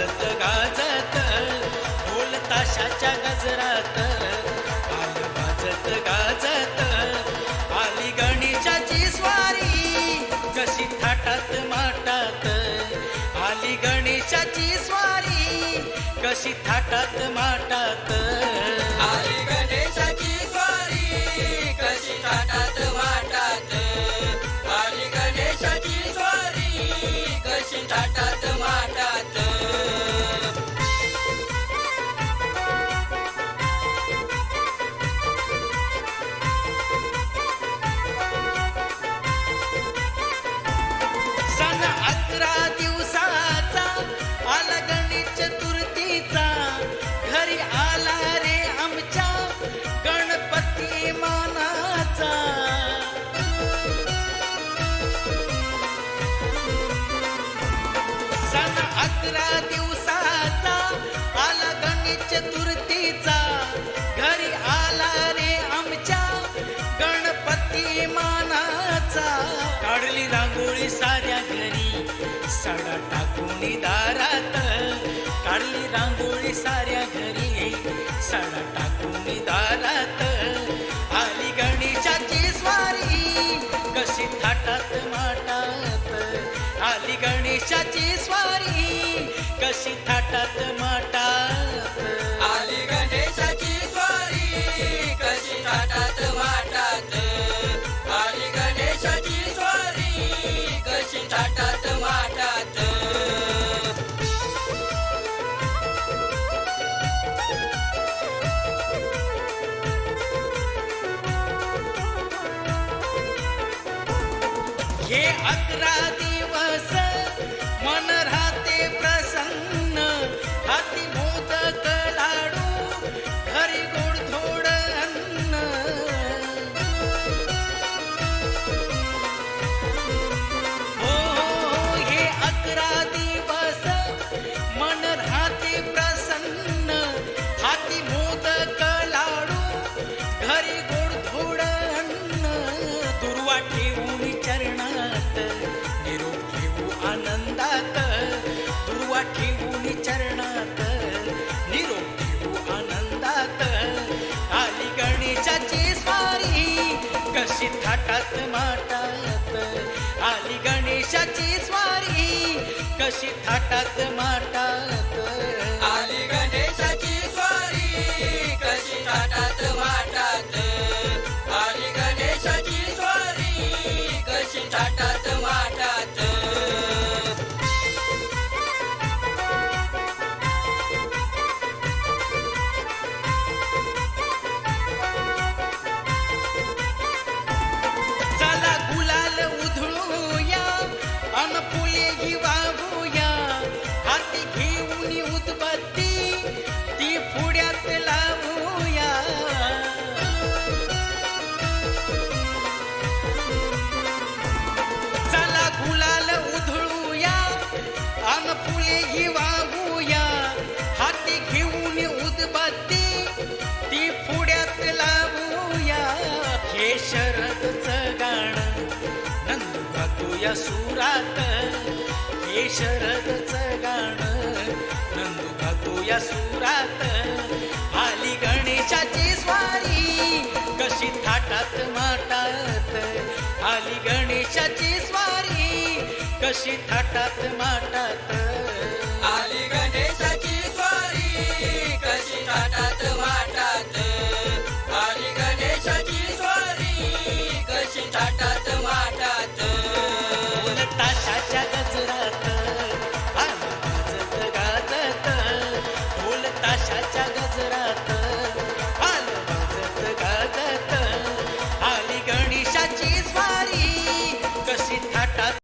गाजत गाजत ढोल ताशाच्या गजरात आली गाजत गाजत आली गणेशाची स्वारी कशी थाटात माटात आली गणेशाची स्वारी कशी थाटात माटात. अकरा दिवसाचा आला गणेश चतुर्थीचा. घरी आला रे आमच्या गणपती मानाचा. काढली रांगोळी साऱ्या घरी सडा टाकून दारात. काढली रांगोळी साऱ्या घरी सडा टाकून दारात. स्वारी आनंदात दुर्वा ठेवून चरणात निरोप घेऊ आनंदात. आली गणेशाची स्वारी कशी थाटात माटायत आली गणेशाची स्वारी कशी थाटात माटायत ही वाहूया हाती घेऊन उदबत्ती ती पुढ्यात लावूया. हे शरदचं गाणं नंदू गातो सुरात. हे शरदचं गाणं नंदू गातो सुरात. आली गणेशाची स्वारी कशी थाटात माटात. आली गणेशाची स्वारी कशी थाटात माटात. ताटात माटात ताशाच्या गजरात गाजत गाजत. ढोल ताशाच्या गजरात.